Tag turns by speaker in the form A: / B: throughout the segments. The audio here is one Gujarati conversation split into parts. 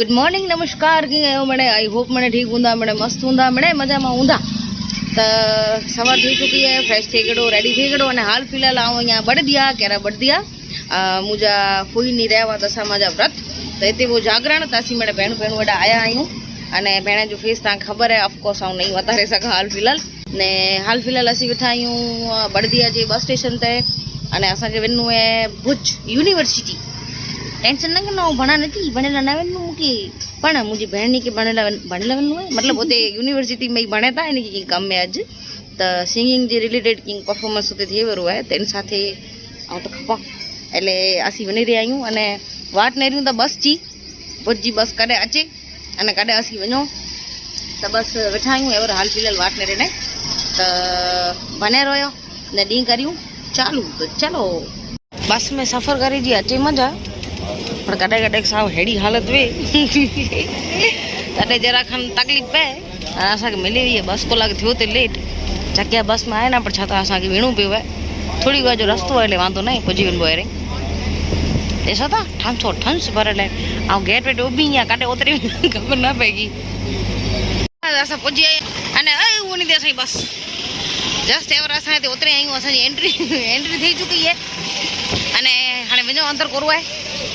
A: ગુડ મોર્નિંગ નમસ્કાર મને આઈ હોપ મને ઠીક ઊંધા મને મસ્ત ઊંધા મને મજામાં ઊંધા. તો સવાર થઈ ચૂકી હે ફ્રેશ થઈ ગયો રેડી થઈ ગયો અને હાલ ફિલહાલ આવું અહીંયા બળદિયા, કેરા બળદિયા. મુજા ફૂઈની રહેવા દશામાં જા વ્રત. તો એ તેવું જાગરણ, તાસી મને ભેણ ભેણ વડા આયા આયું. અને ભેણે જો ફેસ ત્યાં ખબર હે ઓફકોર્સ હું નહીં વધારે શકા હાલ ફિલહાલ. ને હાલ ફિલહાલ અસી બેઠા આયું બળદિયા જે બસ સ્ટેશન તે. અને અસાંજે વેનું હે ભુજ યુનિવર્સિટી. ટેન્શન ના કે હું ભણા નથી, ભણેલા ના આવે મૂકી પણ મુજે બહેન કે ભણેલા ભણેલા હોય? મતલબ પોતે યુનિવર્સિટીમાં ભણે હતા એને કંઈક અમે આજ. તો સિંગિંગ જે રિલેટેડ કંઈક પરફોર્મન્સ સાથે થઈ વરું હોય, તેની સાથે આવું તો ખપા. એટલે આસી બની રહ્યા આવ્યું અને વાટ નહીં રહ્યું તો બસ જી. ભોજી બસ કાઢે અચે અને કાઢે આસી વञो તો બસ વેઠા આવ્યું એવર હાલ ફિલહાલ વાટ નહીં રહીને તો ભણે રહ્યો ને ડી કર્યું. ચાલુ. તો ચાલો. બસ મેં સફર કરી જી અચે મજા. मज़ा पर कॾहिं कॾहिं साव अहिड़ी हालत वे तॾहिं जरा खनि तकलीफ़ पए हाणे असांखे मिली वई आहे ॿ कलाक थियो ते लेट चकिया बस में आहे न पर छा त असांखे विहणो पियो आहे थोरी उहा जो रस्तो आहे हले वांदो न आहे पुॼी वञिबो आहे रे ॾिसो था ठंसो ठंस भरियल आहे ऐं गेट वेट उभी आहे काॾे उतरी वञी ख़बर न पएगी असां पुॼी आया अने अई उन ते असांजी बस जस्ट एवर असां हिते उतरी आहियूं असांजी एंट्री एंट्री थी चुकी आहे अने हाणे वञो अंदरि कोरो आहे वो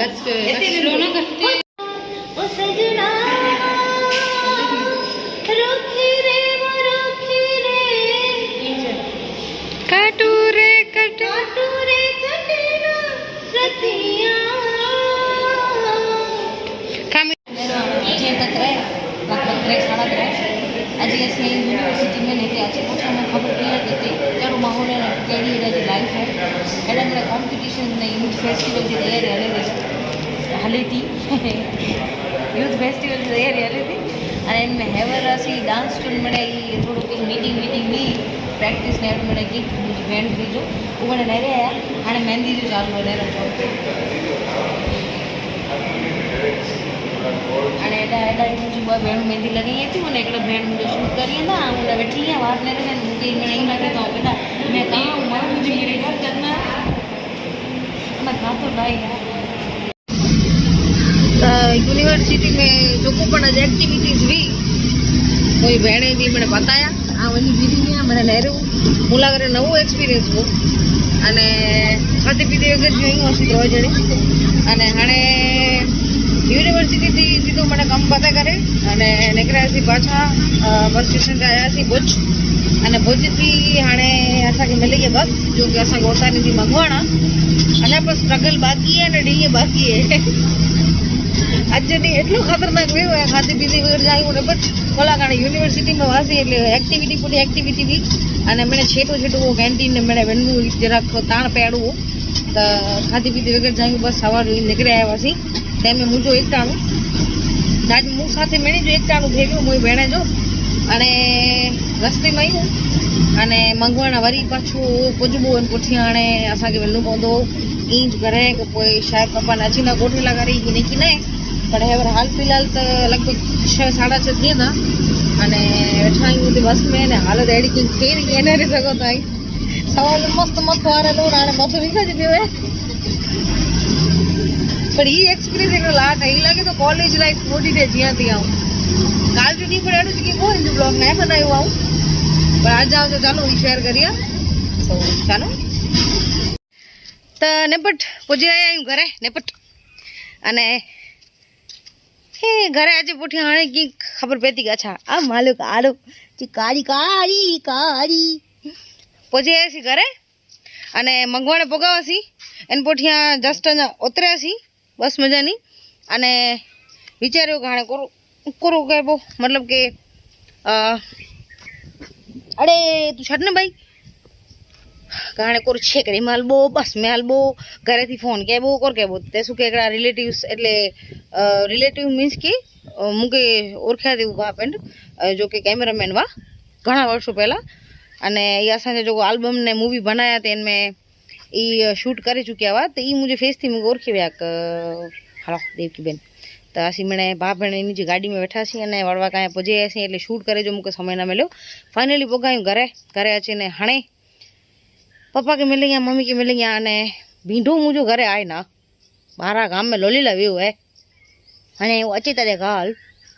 A: That's good. That's હમણાં કોમ્પિટિશન યુથ ફેસ્ટિવલ જે તૈયારી હાલે હતી હાલી હતી યુથ ફેસ્ટિવલ તૈયારી હાલી હતી અને એમને હેવરાસી ડાન્સ સ્ટુલ મળે એ થોડુંક એક મીટિંગ મીટિંગ બી પ્રેક્ટિસ ને એડ મળે ગીત બેન્ડ બીજું ઉમણે નેરે હાણે મહેંદી જો ચાલુ નેરે અને એડા એડા બીજું બ બેણ મહેંદી લગાઈ હતી મને એકલા બેણ મુજે શૂટ કરીએ ના હું બેઠી વાત ને મૂકી મને એમ લાગે તો બેટા મેં કાં મારું બીજું યુનિવર્સિટી મેં में પણ को पण બી हुई कोई બી મને બતાયા. बताया આ વહી દીધી મને નહેરું મુલાકાતે નવું એક્સપિરિયન્સ બહુ. અને ખાતે પીધી વગર યુનિવર્સિટી હોય જણી. અને હણે યુનિવર્સિટીથી સીધું મને કામ પતા કરે. અને નીકળ્યા પાછા બસ સ્ટેશન ગયા છીએ ભુજ. अने भुज थी हाणे असांखे मिली आहे बस जो की असांखे उतां जी मंगवाइण आहे अञा पर स्ट्रगल बाक़ी आहे अने ॾींहुं बाक़ी आहे अॼु ॾींहुं एतिरो ख़तरनाक वियो आहे खाधी पीती विरजायूं ने बट भला हाणे यूनिवर्सिटी में हुआसीं એટલે એક્ટિવિટી પૂરી એક્ટિવિટી બી અને મને છેટું છેટું કેન્ટીન ને મને વનવું જરાક તાણ પહેડવું त ખાધી પીતી વગર જાયું બસ સવાર નીકળી આવ્યા હસી તેમે મુંજો એકટાણું દાદી મૂં સાથે મેણી જો એકટાણું ભેગ્યું મુંઈ ભેણે જો અને રસ્તે મહી અને मंगवण वरी पाछो पुजबो अन पुठियाणे असांखे वञिणो पवंदो ईंज करे की पोइ शायदि पप्पा न अची न ॻोठेला करे की न की न पर हेवर हाल फ़िलहाल त लॻभॻि छह साढा छह थी वेंदा अने वेठा आहियूं हुते बस में न हालत अहिड़ी की थिए न कीअं न ॾिसी सघो था सवाल मस्तु मथो हारंदो हाणे मथो विसाइजी पियो आहे पर हीअ एक्सपीरियंस हिकिड़ो लाट आहे हीअ लॻे थो कॉलेज लाइफ मोटी ते जीअं थी आऊं કાલ જુદી પણ એનું કે હું હિન્દુ બ્લોગ ના બનાવ્યો આવું. પણ આજે આવજો ચાલો એ શેર કરીએ. સો ચાલો. તો નેપટ પૂજી આવ્યા ઘરે, નેપટ. અને એ ઘરે આજે પોઠી હાણે કી ખબર પેતી કે અચ્છા, આ માલો કાળો કાળી કાળી કાળી. પહોંચી આવ્યા છીએ ઘરે, અને મંગવાણે પગાવા છીએ એને પોઠિયા જસ્ટ ઉતર્યા છીએ બસ મજાની. અને વિચાર્યું કે હાણે કરું. करो गए वो मतलब के आ, અરે તું છટ ને ભાઈ? કારણે કોર છેકરી માલ બો બસ માલ બો ઘરેથી ફોન કે બહુ કોર કે બહુ. તે શું કે રિલેટિવ્સ એટલે રિલેટિવ મીન્સ કે મૂકે ઓળખ્યા દેવું ભાપેન્ડ જો કે કેમેરામેન વા. ઘણા વર્ષો પહેલાં. અને એ અસાંજે જો આલ્બમ ને મૂવી બનાયા તે મેં એ શૂટ કરી ચૂક્યા વા. તો એ મુજે ફેસથી મૂકે ઓળખી વ્યાક હાલો દેવકીબેન. તો આ સીમણે ભા ભણ એની જે ગાડીમાં બેઠા છીએ અને વળવા કાંઈ પહોંચી ગયા છીએ એટલે શૂટ કરે જો મૂકે સમય ના મળ્યો. ફાઇનલી પોગાયું ઘરે ઘરે અચીને હાણે. પપ્પા કે મિલી ગયા મમ્મી કે મિલી ગયા અને ભીંડો મુજો ઘરે આય ના મારા ગામે લોલી લાવ્યું હે. અને એવું અચી તારે ગાલ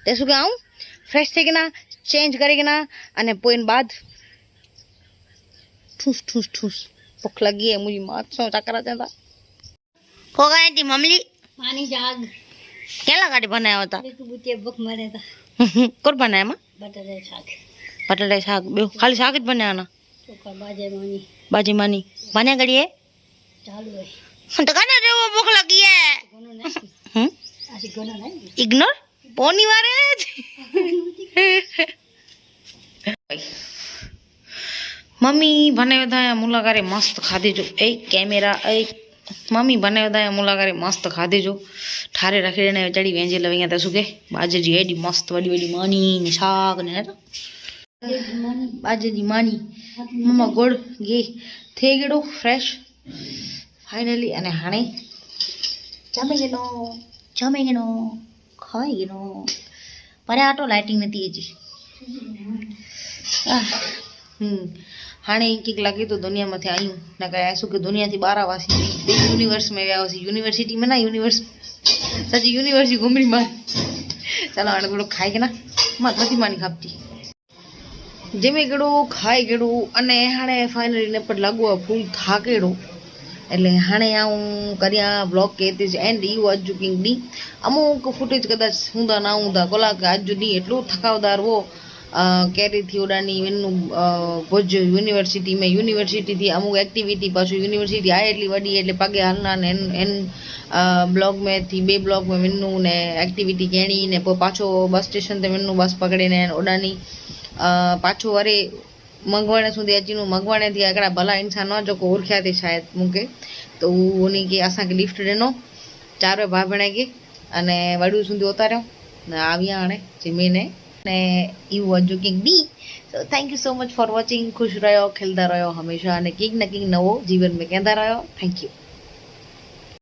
A: તે શું કે આવું? ફ્રેશ થઈ ગયા ચેન્જ કરી ગયા અને પોઈન બાદ ઠૂસ ઠૂસ ઠૂસ. ભૂખ લાગી એ મુજી માછો ચાકરા જતા પોગાય હતી મમલી
B: પાણી જાગ. કેટલા કાઢી બનાવ્યા હતા?
A: કોણ બનાવ્યા એમાં?
B: બટાટા શાક.
A: બટાટા શાક બે ખાલી શાક જ બનાવવાના?
B: બાજી માની બને ગળીએ
A: તો કાને રેવો
B: બોખલા ગીએ
A: ઇગ્નોર પોની વારે મમ્મી બનાવ્યા હતા મુલાકારે મસ્ત ખાધી જો. એ કેમેરા એ મમ્મી બનાવ્યો હતા મુલાકારે મસ્ત ખાધી જો. ઠારે રાખીને ચડી વેંજે લવી હતા શું કે બાજરી એડી મસ્ત વડી વડી માની ને શાક ને. બાજરી માની. મમ્મા ગોળ ઘી થઈ ગયેલો ફ્રેશ ફાઇનલી અને હાણે જમી ગયેલો જમી ગયેલો ખવાઈ ગયેલો. પરે આટો લાઇટિંગ નથી હજી. હમ. હાણે કંઈક લાગે તો દુનિયામાંથી આવ્યું ના કહે શું કે દુનિયાથી બહાર આવાસી બે યુનિવર્સમાં આવ્યા છે. યુનિવર્સિટીમાં ના યુનિવર્સ. સાચી યુનિવર્સિટી ઘૂમડી માર. ચાલો, આને થોડો ખાઈ કે ના? માત નથી માની ખાપતી જેમે ગેડું ખાઈ ગેડું અને હાણે ફાઇનલી ને પણ લાગવા ફૂલ થાકેડો. એટલે હાણે હું કર્યા બ્લોગ કહેતી છે. એન્ડ યુ આજુ કિંગ કિંગની અમુક ફૂટેજ કદાચ ઊંધા, ના ઊંધા. કોલા કે આજુ નહીં એટલું થકાવદાર હો. કેરી થિયોડાની ઇવેન્ટનું ભુજ યુનિવર્સિટીમાં યુનિવર્સિટીથી અમુક એક્ટિવિટી પાછું યુનિવર્સિટી આ એટલી વડી એટલે પગે હાલના ને એન બ્લોગમાંથી બે બ્લોગમાં મેનનું ને એક્ટિવિટી કેણી ને પાછો બસ સ્ટેશન તે મેનનું બસ પકડીને ઓડાની પાછો વરે મંગવાણે સુધી અજીનું મંગવાણેથી આગળ ભલા ઇન્સાન ન જો કે ઓળખ્યા તે શાયદ મૂકે. તો ઉની કે અસાંકે લિફ્ટ ડેનો ચારે ભાભણે કે, અને વડું સુધી ઉતાર્યો. ને આવ્યા આણે, જીમીને. ને એવું હજુ king B. So thank you so much for watching ખુશ રહ્યો, ખીલતા રહ્યો હંમેશા અને કંઈક ને કંઈક નવો જીવનમાં કહેતા રહ્યો. Thank you